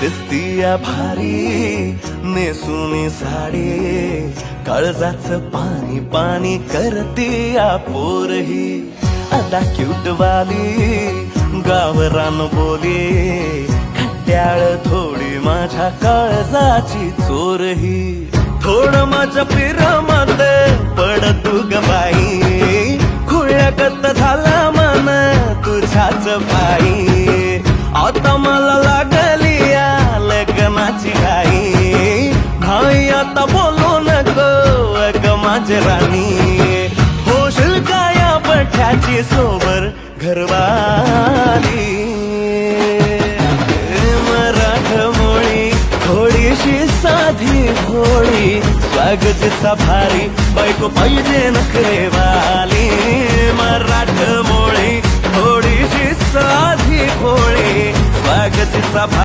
दिसतीया भारी नेसुनी साडी काळजाच पाणी पाणी करतीया पोरही. आता क्यूट वाली गावरान बोली खट्याळ थोडी माझ्या काळजाची चोरही. थोडं माझ्या पिरमत पड तू ग बाई खुळ्याकत झाला मन तुझ्याच बाई. आता बोलू नको अग माझे राणी. होशील का या पठ्याची सोबर घरवाली? मराठमोळी थोडीशी साधी भोळी स्वागत सफारी बायको पाहिजे नखरेवाली मराठमोळी थोडीशी साधी भोळी स्वागत सफारी.